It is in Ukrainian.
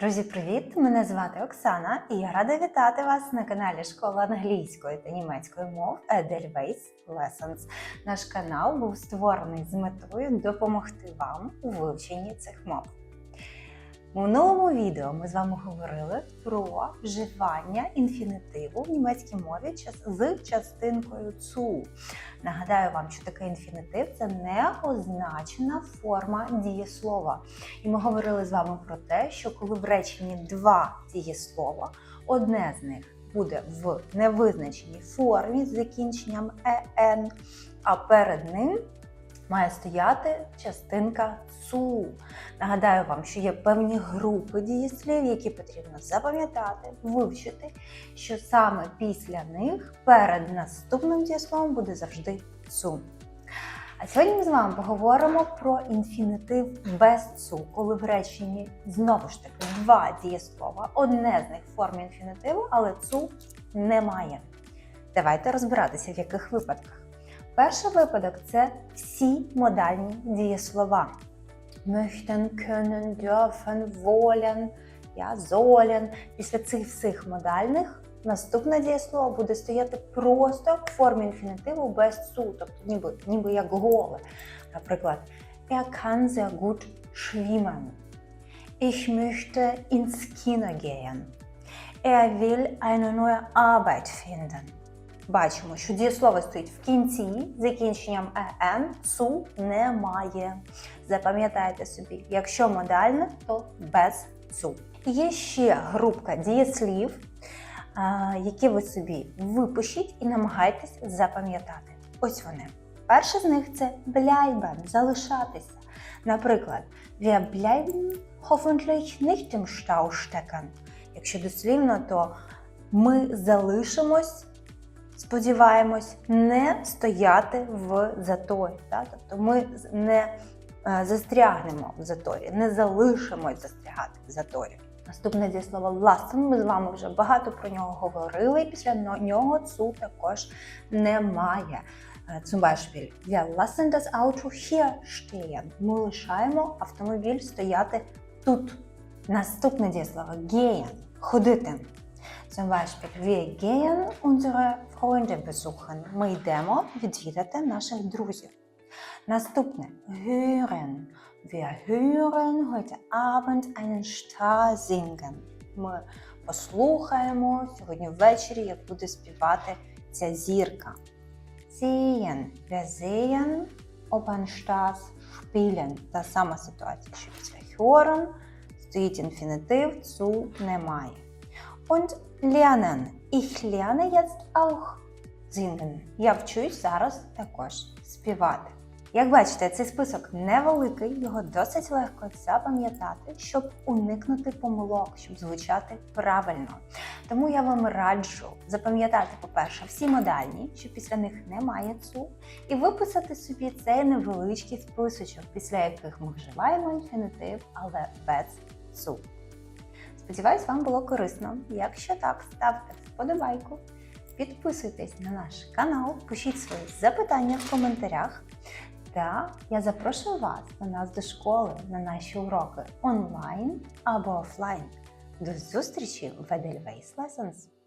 Друзі, привіт! Мене звати Оксана, і я рада вітати вас на каналі Школа англійської та німецької мов Edelweiss Lessons. Наш канал був створений з метою допомогти вам у вивченні цих мов. У минулому відео ми з вами говорили про вживання інфінітиву в німецькій мові з частинкою цу. Нагадаю вам, що таке інфінітив це неозначена форма дієслова. І ми говорили з вами про те, що коли в реченні два дієслова, одне з них буде в невизначеній формі з закінченням «ен», а перед ним має стояти частинка цу. Нагадаю вам, що є певні групи дієслів, які потрібно запам'ятати, вивчити, що саме після них перед наступним дієсловом буде завжди цу. А сьогодні ми з вами поговоримо про інфінітив без цу, коли в реченні знову ж таки два дієслова, одне з них в формі інфінітиву, але цу немає. Давайте розбиратися, в яких випадках. Перший випадок це всі модальні дієслова. Möchten, können, dürfen, wollen, ja, sollen. Після цих всіх модальних наступне дієслово буде стояти просто в формі інфінітиву без цу, тобто ніби, ніби як голе. Наприклад, er kann sehr gut schwimmen. Ich möchte ins Kino gehen. Er will eine neue Arbeit finden. Бачимо, що дієслово стоїть в кінці з закінченням «ен», «цу» немає. Запам'ятайте собі, якщо модальне, то без «цу». Є ще групка дієслів, які ви собі випишіть і намагайтесь запам'ятати. Ось вони. Перше з них це bleiben, залишатися. Наприклад, wir bleiben hoffentlich nicht im Stau stecken. Якщо дослівно, то ми залишимось сподіваємось, не стояти в заторі. Так? Тобто ми не е, застрягнемо в заторі, не залишимось застрягати в заторі. Наступне дієслово lassen, ми з вами вже багато про нього говорили, і після нього цу також немає. Zum Beispiel, wir lassen das Auto hier stehen. Ми лишаємо автомобіль стояти тут. Наступне дієслово gehen – ходити. Zum Beispiel, wir gehen unsere Freunde besuchen. Ми йдемо відвідати наших друзів. Наступне hören. Wir hören heute Abend einen Star singen. Ми послухаємо сьогодні ввечері, як буде співати ця зірка. Sehen. Wir sehen, Star spielen. Та сама ситуація, що після hören стоїть інфінітив, цу немає. Und lernen. Ich lerne jetzt auch singen. Я вчусь зараз також співати. Як бачите, цей список невеликий, його досить легко запам'ятати, щоб уникнути помилок, щоб звучати правильно. Тому я вам раджу запам'ятати, по-перше, всі модальні, що після них немає цу, і виписати собі цей невеличкий списочок, після яких ми вживаємо інфінітив, але без цу. Сподіваюсь, вам було корисно. Якщо так, ставте вподобайку, підписуйтесь на наш канал, пишіть свої запитання в коментарях. Та я запрошую вас до нас до школи на наші уроки онлайн або офлайн. До зустрічі в Edelweiss Lessons!